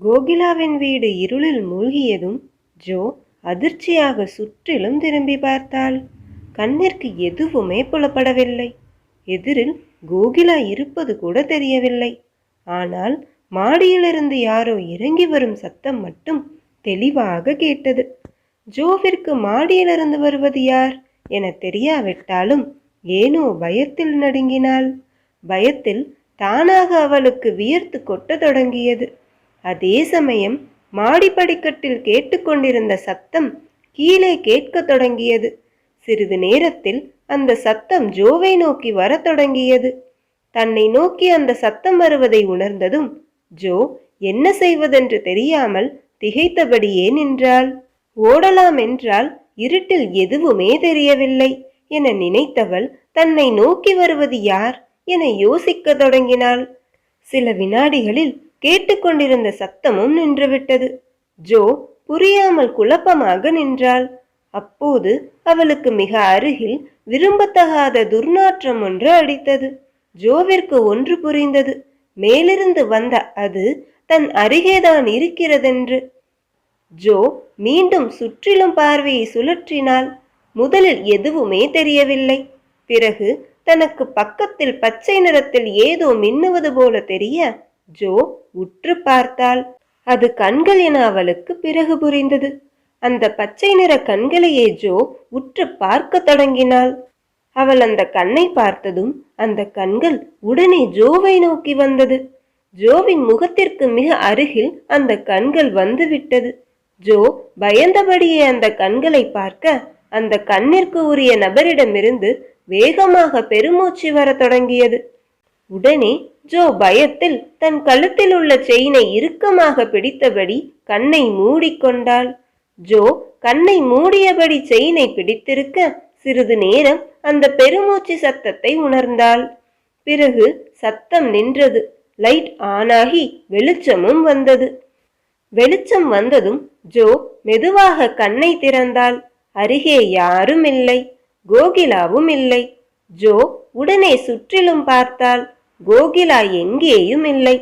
கோகிலாவின் வீடு இருளில் மூழ்கியதும் ஜோ அதிர்ச்சியாக சுற்றிலும் திரும்பி பார்த்தாள். கண்ணிற்கு எதுவுமே புலப்படவில்லை. எதிரில் கோகிலா இருப்பது கூட தெரியவில்லை. ஆனால் மாடியிலிருந்து யாரோ இறங்கி வரும் சத்தம் மட்டும் தெளிவாக கேட்டது. ஜோவிற்கு மாடியிலிருந்து வருவது யார் என தெரியாவிட்டாலும் ஏனோ பயத்தில் நடுங்கினாள். பயத்தில் தானாக அவளுக்கு வியர்த்து கொட்டத் தொடங்கியது. அதே சமயம் மாடிப்படிக்கட்டில் கேட்டுக்கொண்டிருந்த சத்தம் கீழே கேட்கத் தொடங்கியது. சிறிது நேரத்தில் அந்த சத்தம் ஜோவை நோக்கி வரத் தொடங்கியது. தன்னை நோக்கி அந்த சத்தம் வருவதை உணர்ந்ததும் ஜோ என்ன செய்வதென்று தெரியாமல் திகைத்தபடியே நின்றாள். ஓடலாம் என்றால் இருட்டில் எதுவுமே தெரியவில்லை என நினைத்தவள் தன்னை நோக்கி வருவது யார் என யோசிக்கத் தொடங்கினாள். சில வினாடிகளில் கேட்டுக்கொண்டிருந்த சத்தமும் நின்றுவிட்டது. ஜோ புரியாமல் குழப்பமாக நின்றாள். அப்போது அவளுக்கு மிக அருகில் விரும்பத்தகாத துர்நாற்றம் ஒன்று அடித்தது. ஜோவிற்கு ஒன்று புரிந்தது. மேலிருந்து வந்த அது தன் அருகேதான் இருக்கிறதென்று. ஜோ மீண்டும் சுற்றிலும் பார்வையை சுழற்றினாள். முதலில் எதுவுமே தெரியவில்லை. பிறகு தனக்கு பக்கத்தில் பச்சை நிறத்தில் ஏதோ மின்னுவது போல தெரிய ஜோ உற்று பார்த்தாள். அது கண்கள் என அவளுக்கு பிறகு புரிந்தது. அந்த பச்சை நிற கண்களையே ஜோ உற்று பார்க்க தொடங்கினாள். அவள் அந்த கண்ணை பார்த்ததும் அந்த கண்கள் உடனே ஜோவை நோக்கி வந்தது. ஜோவின் முகத்திற்கு மிக அருகில் அந்த கண்கள் வந்துவிட்டது ஜோ பயந்தபடியே அந்த கண்களை பார்க்க அந்த கண்ணிற்கு உரிய நபரிடமிருந்து வேகமாக பெருமூச்சு வரத் தொடங்கியது. உடனே ஜோ பயத்தில் தன் கழுத்தில் உள்ள செயினை இறுக்கமாக பிடித்தபடி கண்ணை மூடிக்கொண்டாள். ஜோ கண்ணை மூடியபடி செயினை பிடித்திருக்க சிறிது நேரம் அந்த பெருமூச்சு சத்தத்தை உணர்ந்தாள். பிறகு சத்தம் நின்றது. லைட் ஆனாகி வெளிச்சமும் வந்தது. வெளிச்சம் வந்ததும் ஜோ மெதுவாக கண்ணை திறந்தாள். அருகே யாரும் இல்லை கோகிலாவும் இல்லை ஜோ உடனே சுற்றிலும் பார்த்தாள். கோகிலா எங்கேயும் இல்லை.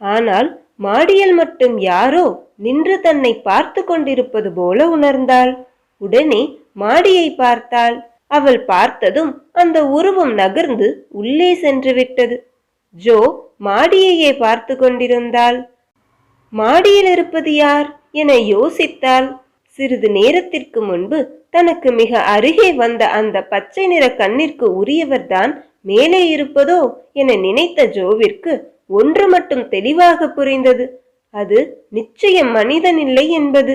ஆனால் மாடியில் மட்டும் யாரோ நின்று தன்னை பார்த்து கொண்டிருப்பது போல உணர்ந்தாள். உடனே மாடியை பார்த்தாள். அவள் பார்த்ததும் அந்த உருவம் நகர்ந்து உள்ளே சென்று விட்டது. ஜோ மாடியையே பார்த்து கொண்டிருந்தாள். மாடியில் இருப்பது யார் என யோசித்தாள். சிறிது நேரத்திற்கு முன்பு தனக்கு மிக அருகே வந்த அந்த பச்சை நிற கண்ணிற்கு உரியவர்தான் மேலே இருப்பதோ என நினைத்த ஜோவிற்கு ஒன்று மட்டும் தெளிவாக புரிந்தது. அது நிச்சயம் மனிதன் இல்லை என்பது.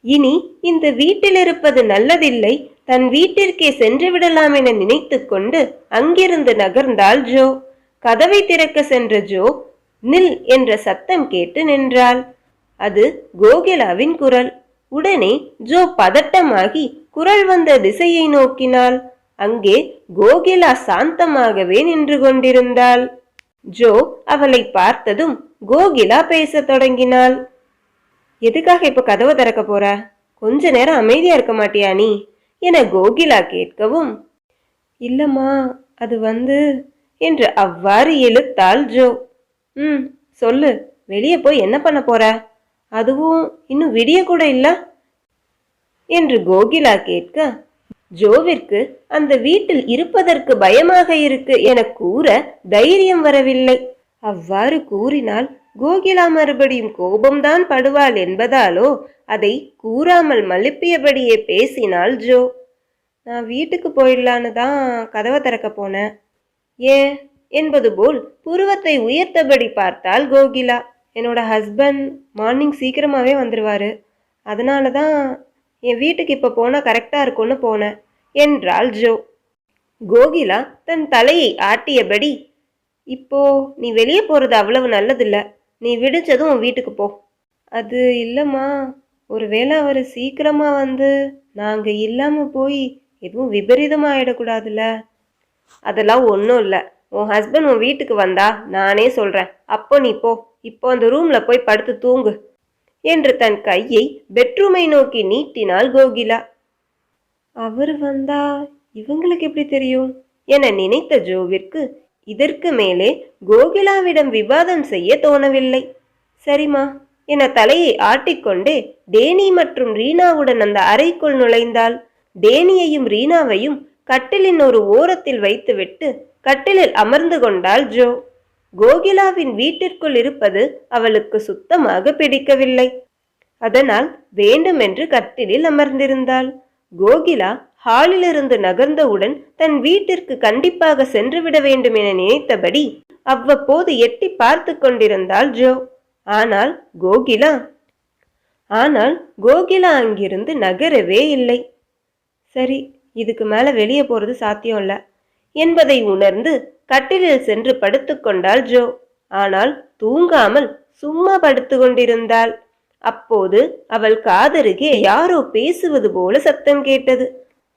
இனி இந்த வீட்டில் இருப்பது நல்லதில்லை. தன் வீட்டிற்கே சென்று விடலாம் என நினைத்து கொண்டு அங்கிருந்து நகர்ந்தாள் ஜோ. கதவை திறக்க சென்ற ஜோ நில் என்ற சத்தம் கேட்டு நின்றாள். அது கோகிலாவின் குரல். உடனே ஜோ பதட்டமாகி குரல் வந்த திசையை நோக்கினாள். அங்கே கோகிலா சாந்தமாகவே நின்று கொண்டிருந்தாள். ஜோ அவளை பார்த்ததும் கோகிலா பேச தொடங்கினாள். எதுக்காக இப்ப கதவை திறக்க போற? கொஞ்ச நேரம் அமைதியா இருக்க மாட்டியா நீ? என கோகிலா கேட்கவும் இல்லம்மா அது வந்து என்று அவ்வாறு இழுத்தாள் ஜோ. ம் சொல்லு வெளியே போய் என்ன பண்ண போற? அதுவும் இன்னும் விடிய கூட இல்ல? என்று கோகிலா கேட்க ஜோவிற்கு அந்த வீட்டில் இருப்பதற்கு பயமாக இருக்கு என கூற தைரியம் வரவில்லை. அவ்வாறு கூறினால் கோகிலா மறுபடியும் கோபம்தான் படுவாள் என்பதாலோ அதை கூறாமல் மழுப்பியபடியே பேசினாள் ஜோ. நான் வீட்டுக்கு போயிடலான்னு தான் கதவை திறக்க போனேன். ஏன் என்பது போல் புருவத்தை உயர்த்தபடி பார்த்தாள் கோகிலா. என்னோட ஹஸ்பண்ட் மார்னிங் சீக்கிரமாகவே வந்துடுவார் அதனால தான் என் வீட்டுக்கு இப்போ போனால் கரெக்டாக இருக்கும்னு போனேன். என்றாள் ஜோ. கோகிலா தன் தலையை ஆட்டியபடி இப்போ நீ வெளியே போகிறது அவ்வளவு நல்லதில்ல. நீ விடிச்சதும் உன் வீட்டுக்கு போ. அது இல்லைம்மா. ஒருவேளை அவர் சீக்கிரமாக வந்து நாங்கள் இல்லாமல் போய் எதுவும் விபரீதமாக ஆயிடக்கூடாதுல்ல அதெல்லாம் ஒன்றும் இல்லை. உன் ஹஸ்பண்ட் உன் வீட்டுக்கு வந்தா நானே சொல்கிறேன் அப்போ நீ போ. இப்போ அந்த ரூமில் போய் படுத்து தூங்கு. என்று தன் கையை பெட்ரூமை நோக்கி நீட்டினாள் கோகிலா. அவர் வந்தா இவங்களுக்கு எப்படி தெரியும்? என நினைத்த ஜோவிற்கு இதற்கு மேலே கோகிலாவிடம் விவாதம் செய்ய தோணவில்லை. சரிம்மா என தலையை ஆட்டிக்கொண்டே டேனி மற்றும் ரீனாவுடன் அந்த அறைக்குள் நுழைந்தாள். டேனியையும் ரீனாவையும் கட்டிலின் ஒரு ஓரத்தில் வைத்துவிட்டு கட்டிலில் அமர்ந்து கொண்டாள் ஜோ. கோகிலாவின் வீட்டிற்குள் இருப்பது அவளுக்கு சுத்தமாக பிடிக்கவில்லை. அதனால் வேண்டுமென்று கட்டிலில் அமர்ந்திருந்தாள். கோகிலா ஹாலிலிருந்து நகர்ந்தவுடன் தன் வீட்டிற்கு கண்டிப்பாக சென்றுவிட வேண்டும் என நினைத்தபடி அவ்வப்போது எட்டி பார்த்து கொண்டிருந்தாள் ஜோ. ஆனால் கோகிலா ஆனால் கோகிலா அங்கிருந்து நகரவே இல்லை. சரி இதுக்கு மேல வெளியே போறது சாத்தியம் இல்லை. என்பதை உணர்ந்து கட்டிலில் சென்று படுத்துக்கொண்டாள் ஜோ. ஆனால் தூங்காமல் சும்மா படுத்து கொண்டிருந்தாள். அப்போது அவள் காதருகே யாரோ பேசுவது போல சத்தம் கேட்டது.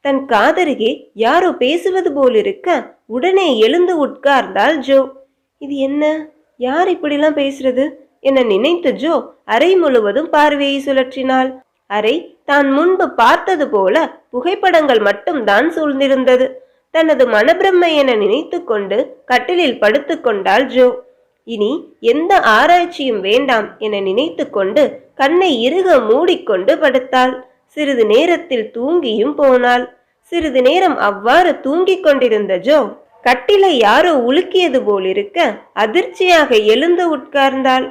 தன் காதருகே யாரோ பேசுவது போலிருக்க உடனே எழுந்து உட்கார்ந்தாள் ஜோ. இது என்ன? யார் இப்படிலாம் பேசுறது? என நினைத்த ஜோ அறை முழுவதும் பார்வையை சுழற்றினாள். அறை தான் முன்பு பார்த்தது போல புகைப்படங்கள் மட்டும்தான் சூழ்ந்திருந்தது. தனது மனப்பிரம்மை என நினைத்து கொண்டு கட்டிலில் படுத்துக்கொண்டாள் ஜோ. இனி எந்த ஆராய்ச்சியும் வேண்டாம் என நினைத்து கொண்டு கண்ணை இறுக மூடிக்கொண்டு படுத்தாள். சிறிது நேரத்தில் தூங்கியும் போனாள். சிறிது நேரம் அவ்வாறு தூங்கிக் கொண்டிருந்த ஜோ கட்டிலை யாரோ உலுக்கியது போலிருக்க அதிர்ச்சியாக எழுந்து உட்கார்ந்தாள்.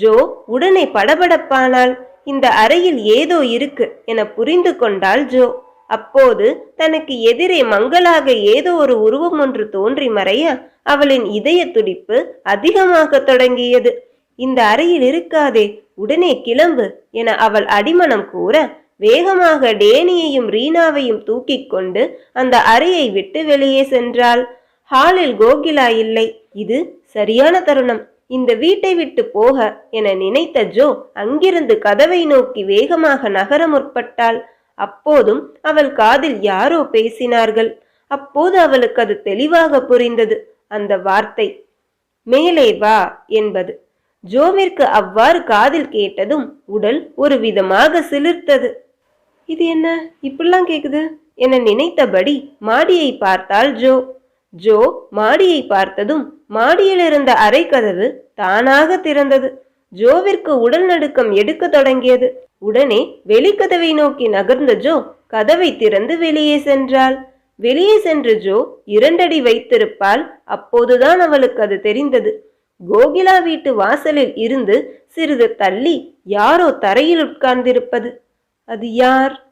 ஜோ உடனே படபடப்பானாள். இந்த அறையில் ஏதோ இருக்கு என புரிந்து கொண்டாள் ஜோ. அப்போது தனக்கு எதிரே மங்களாக ஏதோ ஒரு உருவம் ஒன்று தோன்றி மறைய அவளின் இதய துடிப்பு அதிகமாக தொடங்கியது. இந்த அறையில் இருக்காதே உடனே கிளம்பு என அவள் அடிமனம் கூற வேகமாக டேனியையும் ரீனாவையும் தூக்கிக் கொண்டு அந்த அறையை விட்டு வெளியே சென்றாள். ஹாலில் கோகிலா இல்லை இது சரியான தருணம். இந்த வீட்டை விட்டு போக என நினைத்த ஜோ அங்கிருந்து கதவை நோக்கி வேகமாக நகர முற்பட்டாள். அப்போதும் அவள் காதில் யாரோ பேசினார்கள். அப்போது அவளுக்கு அது தெளிவாக புரிந்தது. அந்த வார்த்தை மேலே வா என்பது. ஜோவிற்கு அவ்வாறு காதில் கேட்டதும் உடல் ஒரு விதமாக சிலிர்த்தது. இது என்ன? இப்படிலாம் கேக்குது? என நினைத்தபடி மாடியை பார்த்தாள் ஜோ. ஜோ மாடியை பார்த்ததும் மாடியில் இருந்த அறை கதவு தானாக திறந்தது. ஜோவிற்கு உடல் நடுக்கம் எடுக்க தொடங்கியது. உடனே வெளிக்கதவை நோக்கி நகர்ந்த ஜோ கதவை திறந்து வெளியே சென்றாள். வெளியே சென்ற ஜோ இரண்டடி வைத்திருப்பால் அப்போதுதான் அவளுக்கு அது தெரிந்தது. கோகிலா வீட்டு வாசலில் இருந்து சிறிது தள்ளி யாரோ தரையில் உட்கார்ந்திருப்பது. அது யார்?